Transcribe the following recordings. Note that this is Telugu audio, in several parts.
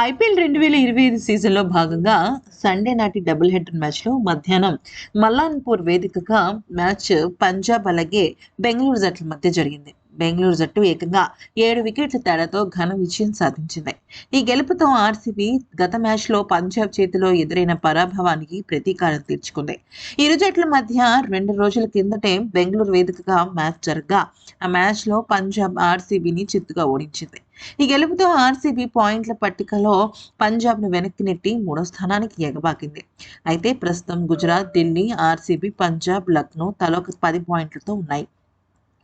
ఐపీఎల్ రెండు వేల ఇరవై ఐదు సీజన్లో భాగంగా సండే నాటి డబుల్ హెడర్ మ్యాచ్లో మధ్యాహ్నం మల్లాన్పూర్ వేదికగా మ్యాచ్ పంజాబ్ అలాగే బెంగళూరు జట్ల మధ్య జరిగింది. బెంగళూరు జట్టు ఏకంగా ఏడు వికెట్ల తేడాతో ఘన విజయం సాధించింది. ఈ గెలుపుతో ఆర్సీబీ గత మ్యాచ్లో పంజాబ్ చేతిలో ఎదురైన పరాభవానికి ప్రతీకారం తీర్చుకుంది. ఇరు జట్ల మధ్య రెండు రోజుల కిందటే బెంగళూరు వేదికగా మ్యాచ్ జరగగా ఆ మ్యాచ్లో పంజాబ్ ఆర్సీబీని చిత్తుగా ఓడించింది. ఈ గెలుపుతో ఆర్సీబీ పాయింట్ల పట్టికలో పంజాబ్ను వెనక్కి నెట్టి మూడో స్థానానికి ఎగబాకింది. అయితే ప్రస్తుతం గుజరాత్ ఢిల్లీ ఆర్సీబీ పంజాబ్ లక్నో తలొక పది పాయింట్లతో ఉన్నాయి.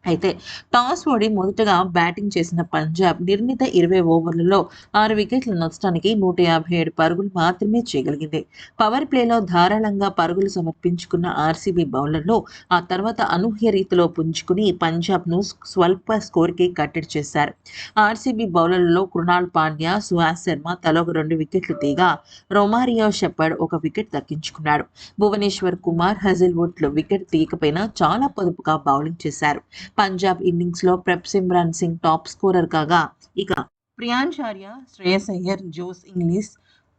అయితే టాస్ ఓడి మొదటగా బ్యాటింగ్ చేసిన పంజాబ్ నిర్ణీత ఇరవై ఓవర్లలో ఆరు వికెట్ల నష్టానికి నూట యాభై ఏడు పరుగులు మాత్రమే చేయగలిగింది. పవర్ ప్లేలో ధారాళంగా పరుగులు సమర్పించుకున్న ఆర్సీబీ బౌలర్లు ఆ తర్వాత అనూహ్య రీతిలో పుంజుకుని పంజాబ్ను స్వల్ప స్కోర్కి కట్టడి చేశారు. ఆర్సీబీ బౌలర్లలో కృణాల్ పాండ్యా సుహాస్ శర్మ తలోక రెండు వికెట్లు తీగా రొమారియో షెపర్డ్ ఒక వికెట్ దక్కించుకున్నాడు. భువనేశ్వర్ కుమార్ హజిల్వుడ్లు వికెట్ తీయకపోయినా చాలా పొదుపుగా బౌలింగ్ చేశారు. పంజాబ్ ఇన్నింగ్స్లో Prabhsimran Singh top scorer కాగా ఇక ప్రియాంచార్య శ్రేయస్ అయ్యర్ జోస్ ఇంగ్లీష్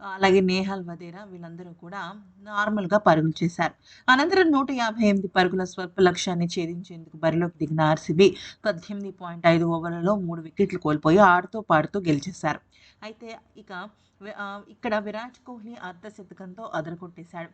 అలాగే నేహాల్ వదేరా వీళ్ళందరూ కూడా నార్మల్గా పరుగులు చేశారు. అనంతరం నూట యాభై ఎనిమిది పరుగుల స్వల్ప లక్ష్యాన్ని ఛేదించేందుకు బరిలోకి దిగిన ఆర్సీబీ పద్దెనిమిది పాయింట్ ఐదు ఓవర్లలో మూడు వికెట్లు కోల్పోయి ఆడుతూ పాడుతూ గెలిచేశారు. అయితే ఇక ఇక్కడ విరాట్ కోహ్లీ అర్ధశతకంతో అదరగొట్టేశాడు.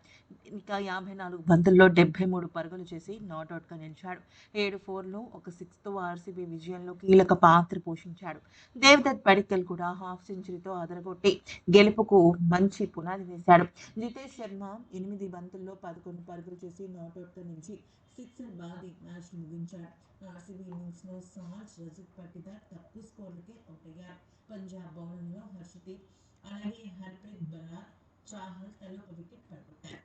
ఇక యాభై నాలుగు బంతుల్లో డెబ్బై మూడు పరుగులు చేసి నాట్అవుట్గా నిలిచాడు. ఏడు ఫోర్లు ఒక సిక్స్తో ఆర్సీబీ విజయంలో కీలక పాత్ర పోషించాడు. దేవదత్ పడిక్కల్ కూడా హాఫ్ సెంచరీతో అదరగొట్టి గెలుపుకు మంచి పునాది వేశాడు. జితేష్ శర్మ ఎనిమిది బంతుల్లో పదకొండు పరుగులు చేసి నాట్అవుట్గా నుంచి సిక్సర్ బాది మ్యాచ్ ముగించాడు. ఆర్సీబీ ఇన్నింగ్స్లో సాల్ట్ రజత్ పట్టిదార్ తక్కువ స్కోర్లకే అవుట్ అయ్యారు పంజాబ్ బౌలర్లో హర్షదీప్ అలాగే హర్ప్రీత్ బరార్ చాహల్ తలో ఒక వికెట్ పడుకుంటారు